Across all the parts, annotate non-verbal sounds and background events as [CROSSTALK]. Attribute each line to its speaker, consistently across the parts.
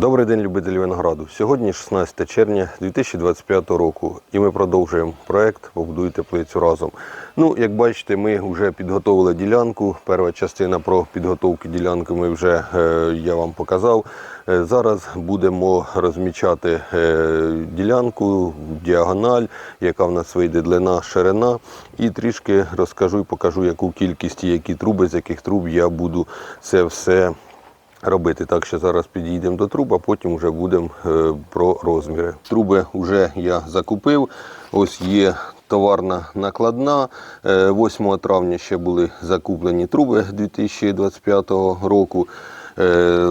Speaker 1: Добрий день, любителі винограду. Сьогодні 16 червня 2025 року, і ми продовжуємо проект Побудуй теплицю разом. Ну, як бачите, ми вже підготовили ділянку. Перша частина про підготовку ділянки ми вже е, я вам показав. Е, Зараз будемо розмічати е, ділянку діагональ, яка в нас вийде длина, ширина. І трішки розкажу і покажу, яку кількість і які труби, з яких труб я буду це все робити. Так що зараз підійдемо до труб, а потім вже будемо е, про розміри. Труби вже я закупив. Ось є товарна накладна. Е, 8 травня ще були закуплені труби 2025 року. Е,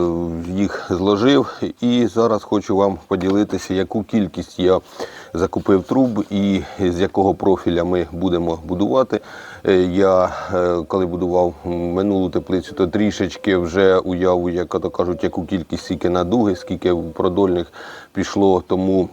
Speaker 1: Їх зложив і зараз хочу вам поділитися, яку кількість я закупив труб і з якого профіля ми будемо будувати. Е, Я е, коли будував минулу теплицю, то трішечки вже уяву, як то кажуть, яку кількість скільки на дуги, скільки продольних пішло, тому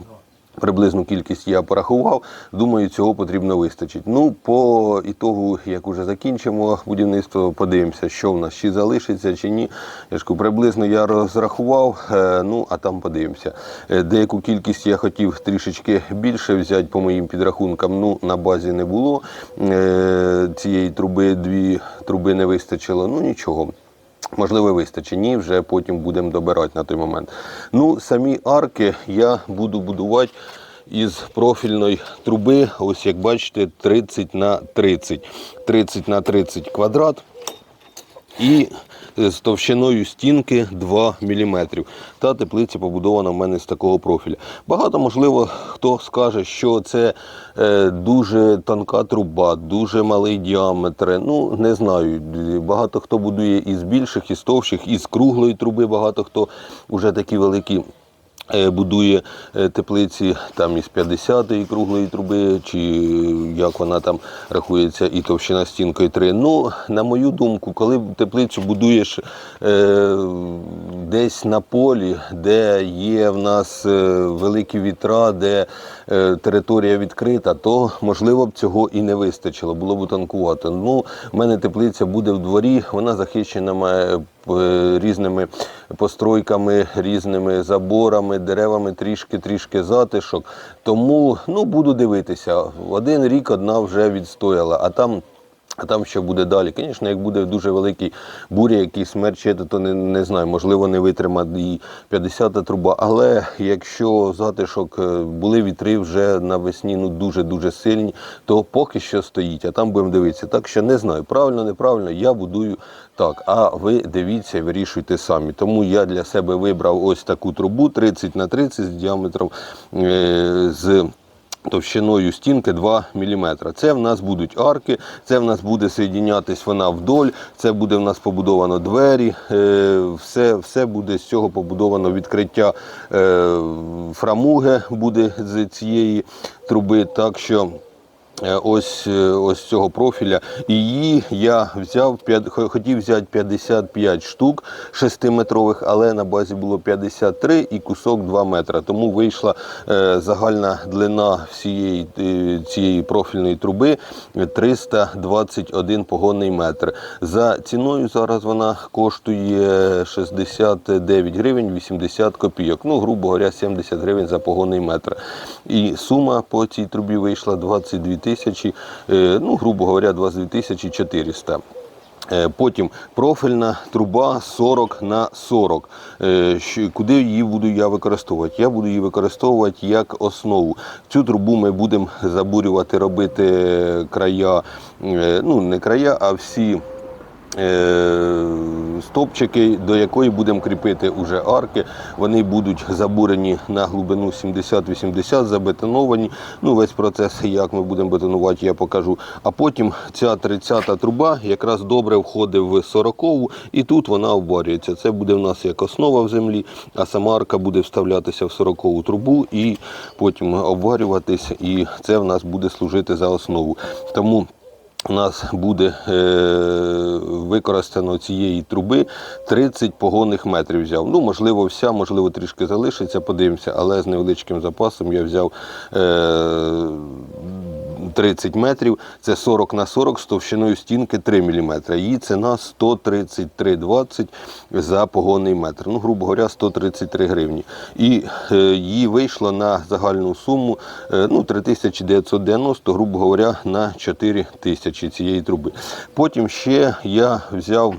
Speaker 1: Приблизну кількість я порахував. Думаю, цього потрібно вистачить. Ну, по ітогу, як уже закінчимо будівництво, подивимося, що в нас чи залишиться, чи ні. Я ж кажу, приблизно я розрахував, е, ну а там подивимося. Е, Деяку кількість я хотів трішечки більше взяти по моїм підрахункам. Ну, на базі не було е, цієї труби, дві труби не вистачило. Ну нічого. Можливо, вистачить. Ні, вже потім будемо добирати на той момент. Ну, самі арки я буду будувати із профільної труби. Ось як бачите, 30 на 30. 30 на 30 квадрат. І з товщиною стінки 2 мм. Та теплиця побудована в мене з такого профіля. Багато, можливо, хто скаже, що це е, дуже тонка труба, дуже малий діаметр. Ну, не знаю. Багато хто будує із більших, із товщих, із круглої труби. Багато хто вже такі великі. Е, Будує е, теплиці там із 50-ї круглої труби, чи як вона там рахується, і товщина стінкою 3. Ну, на мою думку, коли теплицю будуєш е, десь на полі, де є в нас е, великі вітра, де е, територія відкрита, то можливо б цього і не вистачило, було б тонкувати. Ну, в мене теплиця буде в дворі, вона захищена має різними постройками, різними заборами, деревами, трішки-трішки затишок. Тому ну, буду дивитися. Один рік одна вже відстояла, а там. А там ще буде далі. Звісно, як буде дуже великий буря, якийсь смерч, то не, не знаю, можливо, не витримає і 50-та труба. Але якщо затишок е, були вітри вже навесні ну дуже-дуже сильні, то поки що стоїть, а там будемо дивитися. Так що не знаю, правильно, неправильно, я будую так. А ви дивіться, вирішуйте самі. Тому я для себе вибрав ось таку трубу 30 на 30 з діаметром е, з. Товщиною стінки 2 мм. Це в нас будуть арки, це в нас буде соєдінятись вона вдоль, це буде в нас побудовано двері, е, все, все буде з цього побудовано відкриття е, фрамуги буде з цієї труби. Так що ось, е, ось цього профіля. Її я взяв, хотів взяти 55 штук 6-метрових, але на базі було 53 і кусок 2 метра. Тому вийшла е, загальна длина всієї е, цієї профільної труби 321 погонний метр. За ціною зараз вона коштує 69 гривень 80 копійок. Ну, грубо говоря, 70 гривень за погонний метр. І сума по цій трубі вийшла 22 тисячі, е, ну, грубо говоря, 22 тисячі 400. Е, Потім профільна труба 40 на 40. Е, Куди її буду я використовувати? Я буду її використовувати як основу. Цю трубу ми будемо забурювати, робити края, ну не края, а всі стовпчики, до якої будемо кріпити уже арки. Вони будуть забурені на глибину 70-80, забетоновані. Ну, весь процес, як ми будемо бетонувати, я покажу. А потім ця 30-та труба якраз добре входить в 40-ву, і тут вона обварюється. Це буде в нас як основа в землі, а сама арка буде вставлятися в 40-ву трубу і потім обварюватись, і це в нас буде служити за основу. Тому у нас буде е, використано цієї труби 30 погонних метрів взяв. Ну, можливо, вся, можливо, трішки залишиться, подивимося, але з невеличким запасом я взяв е, 30 метрів, це 40 на 40 з товщиною стінки 3 мм. Її ціна 133,20 за погонний метр. Ну, грубо говоря, 133 гривні. І е, її вийшло на загальну суму е, ну, 3990, грубо говоря, на 4 тисячі цієї труби. Потім ще я взяв.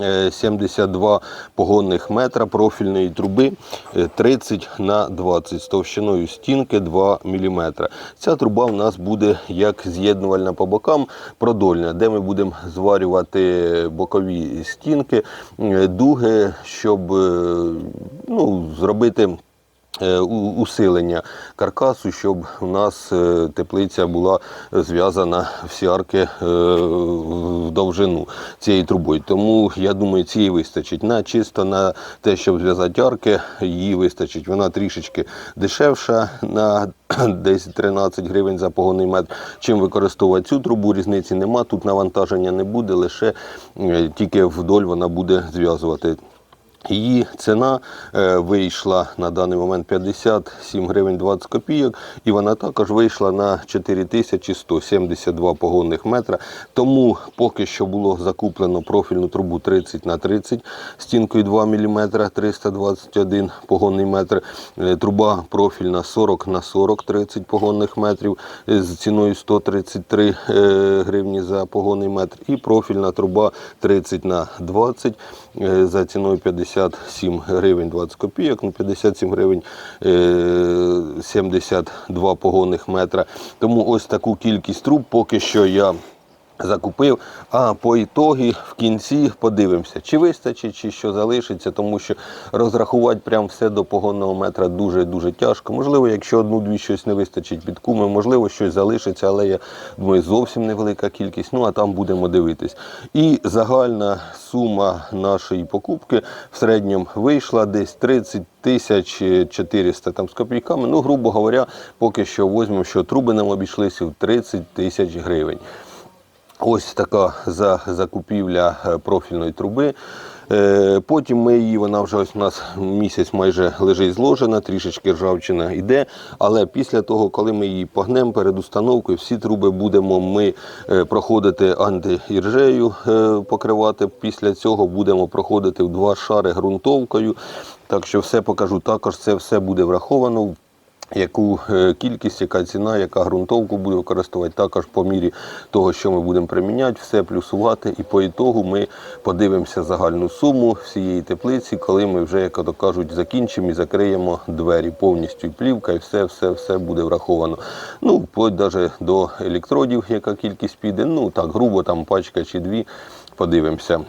Speaker 1: Е, 72 погонних метра профільної труби е, 30 на 20 з товщиною стінки 2 мм. Ця труба в нас буде як з'єднувальна по бокам продольна, де ми будемо зварювати бокові стінки, е, дуги, щоб е, ну, зробити е, усилення каркасу, щоб у нас е, теплиця була зв'язана всі арки е, в довжину цією трубою. Тому я думаю, цієї вистачить. На чисто на те, щоб зв'язати арки, її вистачить. Вона трішечки дешевша на [CLEARS THROAT] десь 13 гривень за погонний метр. Чим використовувати цю трубу, різниці нема. Тут навантаження не буде, лише е, тільки вдоль вона буде зв'язувати. Її ціна е, вийшла на даний момент 57 гривень 20 копійок, і вона також вийшла на 4172 погонних метра. Тому поки що було закуплено профільну трубу 30 на 30 стінкою 2 мм 321 погонний метр. Е, Труба профільна 40 на 40 30 погонних метрів е, з ціною 133 е, гривні за погонний метр. І профільна труба 30 на 20 е, за ціною 57 гривень 20 копійок, ну 57 гривень е, 72 погонних метра. Тому ось таку кількість труб поки що я закупив. А по ітогі в кінці подивимося, чи вистачить, чи що залишиться, тому що розрахувати прям все до погонного метра дуже-дуже тяжко. Можливо, якщо одну-дві щось не вистачить під куми, можливо, щось залишиться, але я думаю, зовсім невелика кількість. Ну а там будемо дивитись. І загальна сума нашої покупки в середньому вийшла десь 30 тисяч 400 там з копійками. Ну, грубо говоря, поки що візьмемо, що труби нам обійшлися в 30 тисяч гривень. Ось така за закупівля е, профільної труби. Е, Потім ми її, вона вже ось у нас місяць майже лежить зложена, трішечки ржавчина йде. Але після того, коли ми її погнемо перед установкою, всі труби будемо ми е, проходити антиіржею, покривати. Після цього будемо проходити в два шари ґрунтовкою. Так що все покажу. Також це все буде враховано яку е, кількість, яка ціна, яка ґрунтовку буде використовувати, також по мірі того, що ми будемо приміняти, все плюсувати. І по ітогу ми подивимося загальну суму всієї теплиці, коли ми вже, як то кажуть, закінчимо і закриємо двері повністю і плівка, і все, все, все буде враховано. Ну, вплоть навіть до електродів, яка кількість піде. Ну так, грубо там пачка чи дві. Подивимося.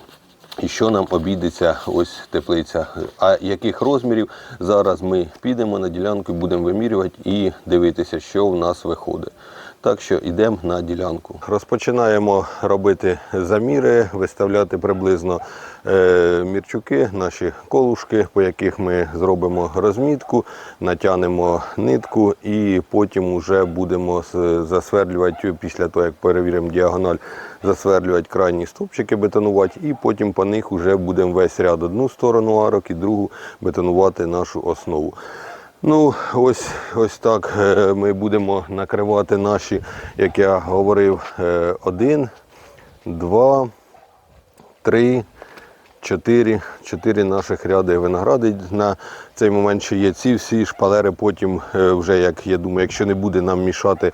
Speaker 1: І що нам обійдеться ось теплиця. А яких розмірів зараз ми підемо на ділянку, будемо вимірювати і дивитися, що в нас виходить. Так що йдемо на ділянку. Розпочинаємо робити заміри, виставляти приблизно е, мірчуки, наші колушки, по яких ми зробимо розмітку, натягнемо нитку і потім вже будемо засвердлювати після того, як перевіримо діагональ, засвердлювати крайні стовпчики, бетонувати, і потім по них вже будемо весь ряд одну сторону арок і другу бетонувати нашу основу. Ну, ось, ось так е, ми будемо накривати наші, як я говорив, е, один, два, три, чотири, чотири наших ряди виногради. На цей момент ще є ці всі шпалери. Потім е, вже, як я думаю, якщо не буде нам мішати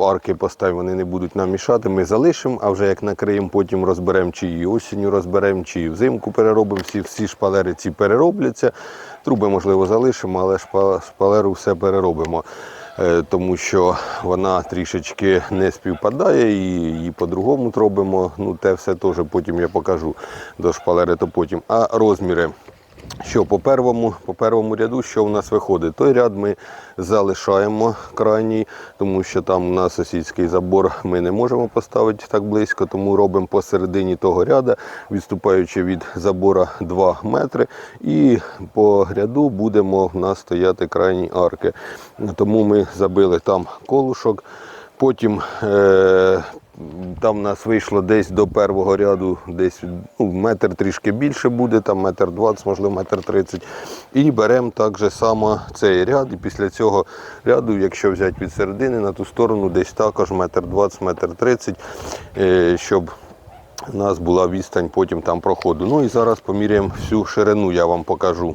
Speaker 1: арки поставимо, вони не будуть нам мішати, ми залишимо, а вже як накриємо, потім розберемо, чи і осінню розберемо, чи і взимку переробимо. Всі, всі шпалери ці переробляться. Труби, можливо, залишимо, але шпа- шпалеру все переробимо. Е, Тому що вона трішечки не співпадає і її по-другому робимо. Ну, те все теж потім я покажу до шпалери, то потім. А розміри. Що по первому, по первому ряду, що в нас виходить? Той ряд ми залишаємо крайній, тому що там у нас сусідський забор ми не можемо поставити так близько, тому робимо посередині того ряду, відступаючи від забора 2 метри. І по ряду будемо в нас стояти крайні арки. Тому ми забили там колушок. Потім е, там в нас вийшло десь до першого ряду, десь ну, метр трішки більше буде, там метр двадцять, можливо, метр тридцять. І беремо так же само цей ряд. І після цього ряду, якщо взяти від середини на ту сторону, десь також метр двадцять, метр тридцять, е, щоб у нас була відстань потім там проходу. Ну і зараз поміряємо всю ширину, я вам покажу.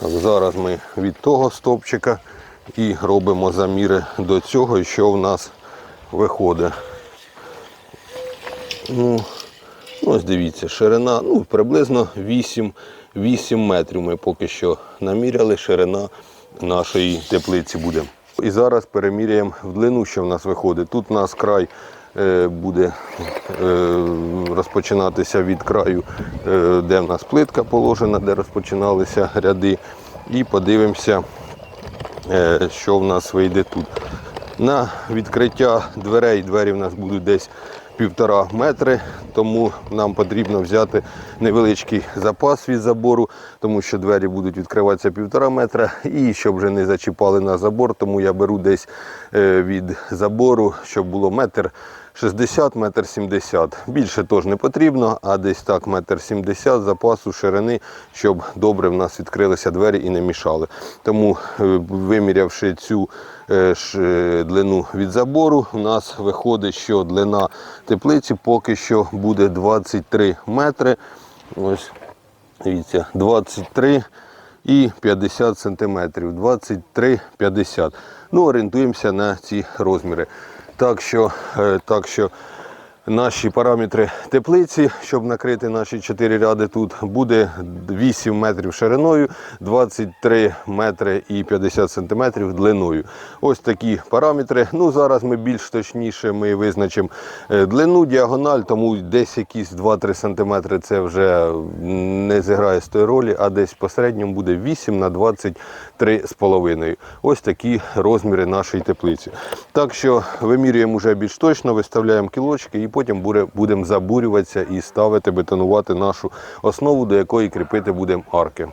Speaker 1: Зараз ми від того стовпчика і робимо заміри до цього, що в нас виходить. Ну, ну, ось дивіться, ширина ну, приблизно 8, 8 метрів ми поки що наміряли, ширина нашої теплиці буде. І зараз переміряємо в длину, що в нас виходить. Тут у нас край е, буде е, розпочинатися від краю, е, де в нас плитка положена, де розпочиналися ряди. І подивимося, що в нас вийде тут. На відкриття дверей двері в нас будуть десь півтора метри, тому нам потрібно взяти невеличкий запас від забору, тому що двері будуть відкриватися півтора метра. І щоб вже не зачіпали на забор, тому я беру десь е, від забору, щоб було метр 60, метр 70. Більше теж не потрібно, а десь так метр 70 запасу ширини, щоб добре в нас відкрилися двері і не мішали. Тому е, вимірявши цю е, е, длину від забору, у нас виходить, що длина теплиці поки що буде 23 метри. Ось, дивіться, 23 і 50 сантиметрів. 23-50. Ну, орієнтуємося на ці розміри. Так що, е, так що наші параметри теплиці, щоб накрити наші 4 ряди тут, буде 8 метрів шириною, 23 метри і 50 сантиметрів длиною. Ось такі параметри. Ну, зараз ми більш точніше ми визначимо е, длину, діагональ, тому десь якісь 2-3 сантиметри це вже не зіграє з тої ролі, а десь в посередньому буде 8 на 23 з половиною. Ось такі розміри нашої теплиці. Так що вимірюємо вже більш точно, виставляємо кілочки і потім буде- будемо забурюватися і ставити, бетонувати нашу основу, до якої кріпити будемо арки.